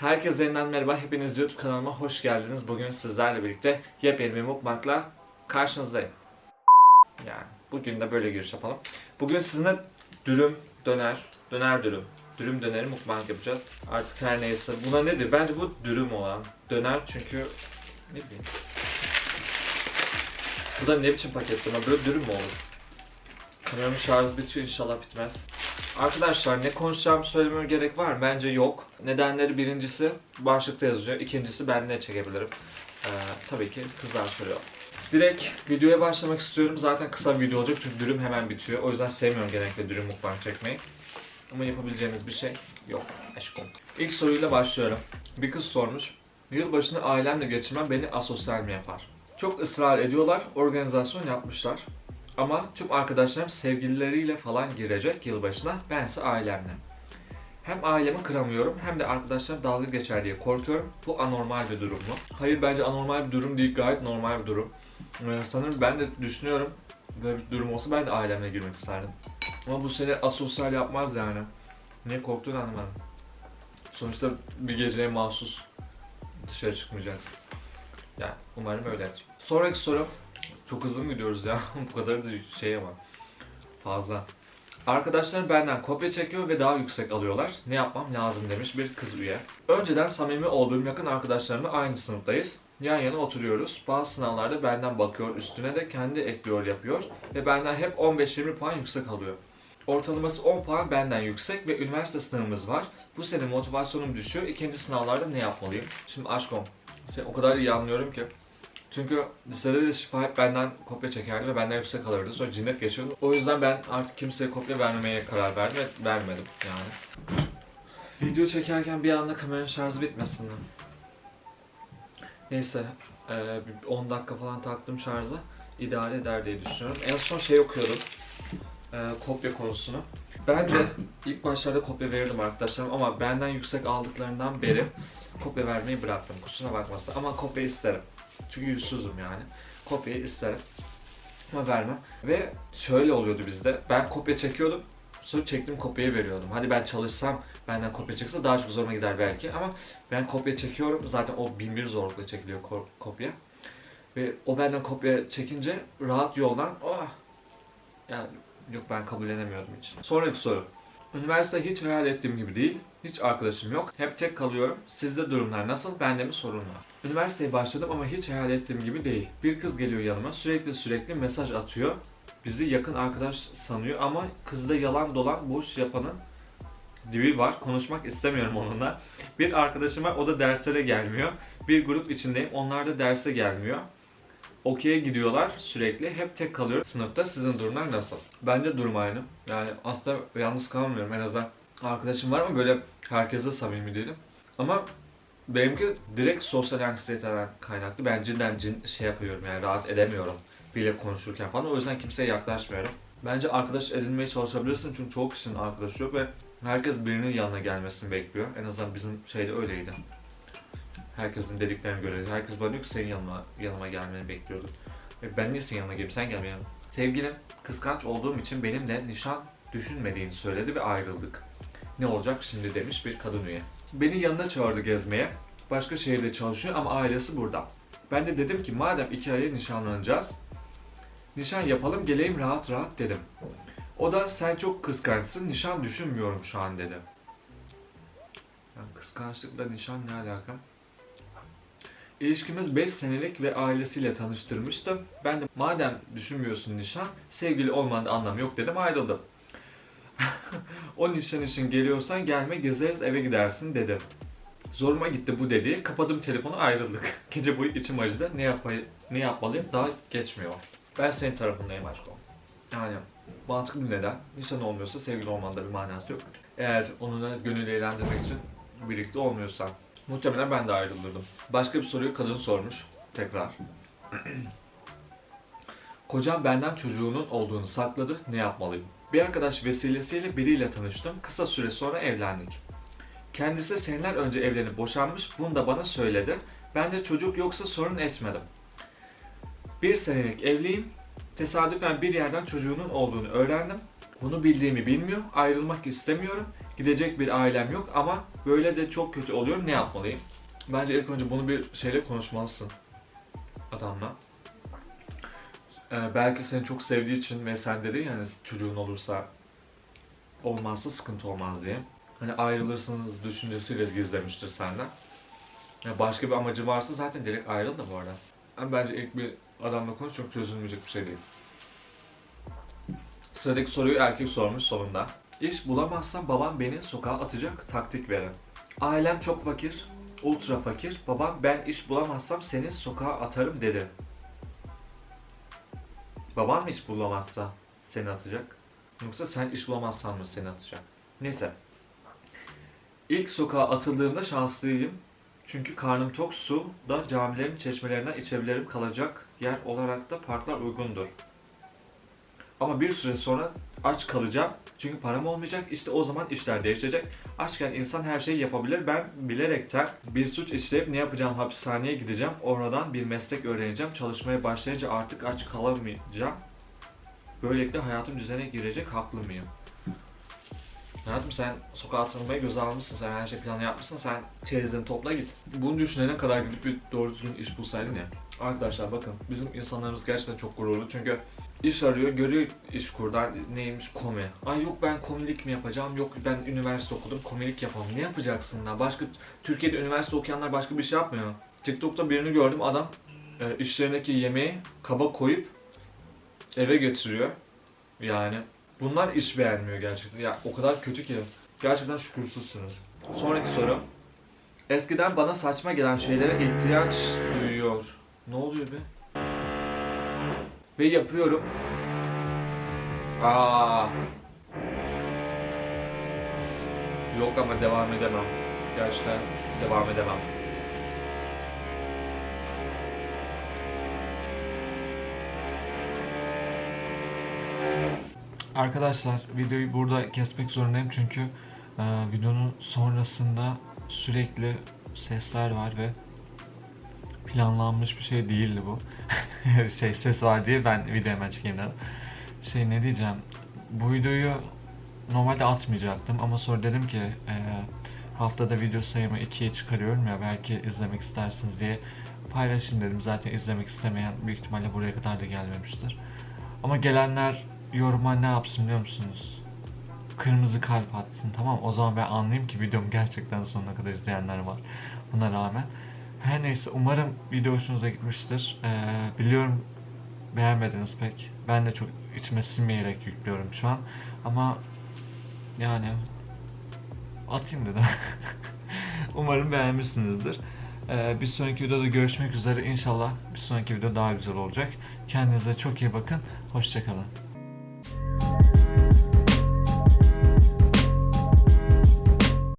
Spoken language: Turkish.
Herkese yeniden merhaba. Hepiniz YouTube kanalıma hoş geldiniz. Bugün sizlerle birlikte yepyeni bir mukbangla karşınızdayım. Yani bugün de böyle giriş yapalım. Bugün sizinle dürüm, döner, döner dürüm, dürüm döneri mukbang yapacağız. Artık her neyse. Buna nedir? Bence bu dürüm olan. Döner çünkü ne bileyim. Bu da ne biçim paketleme? Böyle dürüm mü olur? Kameramın şarjı bitiyor inşallah bitmez. Arkadaşlar ne konuşacağımı söylememe gerek var mı? Bence yok. Nedenleri birincisi başlıkta yazıyor. İkincisi ben ne çekebilirim. Ee, tabii ki kızlar soruyor. Direkt videoya başlamak istiyorum. Zaten kısa bir video olacak çünkü dürüm hemen bitiyor. O yüzden sevmiyorum genellikle dürüm mukbang çekmeyi. Ama yapabileceğimiz bir şey yok. Aşkım. İlk soruyla başlıyorum. Bir kız sormuş. Yılbaşını ailemle geçirmem beni asosyal mi yapar? Çok ısrar ediyorlar. Organizasyon yapmışlar. Ama tüm arkadaşlarım sevgilileriyle falan girecek yılbaşına. Bense ailemle. Hem ailemi kıramıyorum hem de arkadaşlarım dalga geçer diye korkuyorum. Bu anormal bir durum mu? Hayır bence anormal bir durum değil. Gayet normal bir durum. Ee, sanırım ben de düşünüyorum. Böyle bir durum olsa ben de ailemle girmek isterdim. Ama bu seni asosyal yapmaz yani. Niye korktuğunu anlamadım. Sonuçta bir geceye mahsus dışarı çıkmayacaksın. Yani umarım öyledir. Sonraki soru. Çok hızlı mı gidiyoruz ya? Bu kadar da şey ama. Fazla. Arkadaşlar benden kopya çekiyor ve daha yüksek alıyorlar. Ne yapmam lazım demiş bir kız üye. Önceden samimi olduğum yakın arkadaşlarımla aynı sınıftayız. Yan yana oturuyoruz. Bazı sınavlarda benden bakıyor, üstüne de kendi ekliyor yapıyor ve benden hep 15-20 puan yüksek alıyor. Ortalaması 10 puan benden yüksek ve üniversite sınavımız var. Bu sene motivasyonum düşüyor. İkinci sınavlarda ne yapmalıyım? Şimdi aşkım, seni o kadar iyi anlıyorum ki. Çünkü lisede de şifa hep benden kopya çekerdi ve benden yüksek alırdı. Sonra cinnet geçirdim. O yüzden ben artık kimseye kopya vermemeye karar verdim ve vermedim yani. Video çekerken bir anda kameranın şarjı bitmesin. Neyse, eee, bir 10 dakika falan taktım şarjı. idare eder diye düşünüyorum. En son şey okuyordum. eee, kopya konusunu. Ben de ilk başlarda kopya verirdim arkadaşlarım ama benden yüksek aldıklarından beri kopya vermeyi bıraktım. Kusura bakmasın ama kopya isterim. Çünkü yüzsüzüm yani. Kopyayı isterim. Ama vermem. Ve şöyle oluyordu bizde. Ben kopya çekiyordum. Sonra çektiğim kopyayı veriyordum. Hadi ben çalışsam benden kopya çıksa daha çok zoruma gider belki. Ama ben kopya çekiyorum. Zaten o bin bir zorlukla çekiliyor ko- kopya. Ve o benden kopya çekince rahat yoldan oh, yani yok ben kabullenemiyordum hiç. Sonraki soru. Üniversite hiç hayal ettiğim gibi değil. Hiç arkadaşım yok. Hep tek kalıyorum. Sizde durumlar nasıl? Bende mi sorun var? Üniversiteye başladım ama hiç hayal ettiğim gibi değil. Bir kız geliyor yanıma sürekli sürekli mesaj atıyor. Bizi yakın arkadaş sanıyor ama kızda yalan dolan boş yapanın dibi var. Konuşmak istemiyorum onunla. Bir arkadaşım var o da derslere gelmiyor. Bir grup içindeyim onlar da derse gelmiyor. Okey'e gidiyorlar sürekli. Hep tek kalıyor sınıfta. Sizin durumlar nasıl? Bence durum aynı. Yani aslında yalnız kalmıyorum. En azından arkadaşım var ama böyle herkese samimi değilim. Ama benimki direkt sosyal anksiyeteden kaynaklı. Ben cidden cin, şey yapıyorum yani rahat edemiyorum biriyle konuşurken falan. O yüzden kimseye yaklaşmıyorum. Bence arkadaş edinmeye çalışabilirsin çünkü çoğu kişinin arkadaşı yok ve herkes birinin yanına gelmesini bekliyor. En azından bizim şeyde öyleydi. Herkesin dediklerine göre. Herkes bana diyor ki senin yanıma, yanıma gelmeni bekliyordu. Ve ben niye senin yanına geleyim? Sen yanıma. Sevgilim kıskanç olduğum için benimle nişan düşünmediğini söyledi ve ayrıldık. Ne olacak şimdi demiş bir kadın üye. Beni yanına çağırdı gezmeye. Başka şehirde çalışıyor ama ailesi burada. Ben de dedim ki madem iki aya nişanlanacağız, nişan yapalım geleyim rahat rahat dedim. O da sen çok kıskançsın, nişan düşünmüyorum şu an dedi. Yani kıskançlıkla nişan ne alaka? İlişkimiz 5 senelik ve ailesiyle tanıştırmıştım. Ben de madem düşünmüyorsun nişan, sevgili olmanın anlamı yok dedim ayrıldım. o nişan için geliyorsan gelme gezeriz eve gidersin dedi. Zoruma gitti bu dedi. Kapadım telefonu ayrıldık. Gece boyu içim acıdı. Ne, yapay ne yapmalıyım? Daha geçmiyor. Ben senin tarafındayım aşkım. Yani mantıklı bir neden. Nişan olmuyorsa sevgili olmanın da bir manası yok. Eğer onunla gönül eğlendirmek için birlikte olmuyorsan. Muhtemelen ben de ayrılırdım. Başka bir soruyu kadın sormuş. Tekrar. Kocam benden çocuğunun olduğunu sakladı. Ne yapmalıyım? Bir arkadaş vesilesiyle biriyle tanıştım. Kısa süre sonra evlendik. Kendisi seneler önce evlenip boşanmış. Bunu da bana söyledi. Ben de çocuk yoksa sorun etmedim. Bir senelik evliyim. Tesadüfen bir yerden çocuğunun olduğunu öğrendim. Bunu bildiğimi bilmiyor. Ayrılmak istemiyorum. Gidecek bir ailem yok ama böyle de çok kötü oluyor. Ne yapmalıyım? Bence ilk önce bunu bir şeyle konuşmalısın adamla. Ee, belki seni çok sevdiği için ve sen dedi yani çocuğun olursa olmazsa sıkıntı olmaz diye. Hani ayrılırsınız düşüncesiyle gizlemiştir senden. Ya başka bir amacı varsa zaten direkt ayrıl da bu arada. Ama bence ilk bir adamla konuş çok çözülmeyecek bir şey değil. Sıradaki soruyu erkek sormuş sonunda. İş bulamazsam babam beni sokağa atacak taktik verin. Ailem çok fakir, ultra fakir. Babam ben iş bulamazsam seni sokağa atarım dedi. Baban mı iş bulamazsa seni atacak? Yoksa sen iş bulamazsan mı seni atacak? Neyse. İlk sokağa atıldığımda şanslıyım. Çünkü karnım tok su da camilerin çeşmelerinden içebilirim kalacak yer olarak da parklar uygundur. Ama bir süre sonra aç kalacağım. Çünkü param olmayacak. İşte o zaman işler değişecek. Açken insan her şeyi yapabilir. Ben bilerekten bir suç işleyip ne yapacağım? Hapishaneye gideceğim. Oradan bir meslek öğreneceğim. Çalışmaya başlayınca artık aç kalamayacağım. Böylelikle hayatım düzene girecek. Haklı mıyım? Hayatım sen sokağa atılmayı göze almışsın. Sen her şey planı yapmışsın. Sen çeyizlerini topla git. Bunu düşünene kadar gidip bir doğru düzgün iş bulsaydın ya. Arkadaşlar bakın bizim insanlarımız gerçekten çok gururlu. Çünkü iş arıyor, görüyor iş kurdan neymiş komi. Ay yok ben komilik mi yapacağım, yok ben üniversite okudum komilik yapamam. Ne yapacaksın lan? Başka Türkiye'de üniversite okuyanlar başka bir şey yapmıyor. TikTok'ta birini gördüm adam e, işlerindeki yemeği kaba koyup eve getiriyor. Yani bunlar iş beğenmiyor gerçekten. Ya o kadar kötü ki gerçekten şükürsüzsünüz. Sonraki soru. Eskiden bana saçma gelen şeylere ihtiyaç duyuyor. Ne oluyor be? Ve yapıyorum. Aa. Yok ama devam edemem. Gerçekten devam edemem. Arkadaşlar videoyu burada kesmek zorundayım çünkü e, videonun sonrasında sürekli sesler var ve planlanmış bir şey değildi bu. şey ses var diye ben video hemen çekeyim dedim. Şey ne diyeceğim. Bu videoyu normalde atmayacaktım ama sonra dedim ki e, haftada video sayımı 2'ye çıkarıyorum ya belki izlemek istersiniz diye paylaşayım dedim. Zaten izlemek istemeyen büyük ihtimalle buraya kadar da gelmemiştir. Ama gelenler yoruma ne yapsın biliyor musunuz? Kırmızı kalp atsın tamam o zaman ben anlayayım ki videomu gerçekten sonuna kadar izleyenler var buna rağmen. Her neyse umarım video hoşunuza gitmiştir. Ee, biliyorum beğenmediniz pek. Ben de çok içime sinmeyerek yüklüyorum şu an. Ama yani atayım dedim. umarım beğenmişsinizdir. Ee, bir sonraki videoda görüşmek üzere. İnşallah bir sonraki video daha güzel olacak. Kendinize çok iyi bakın. Hoşçakalın.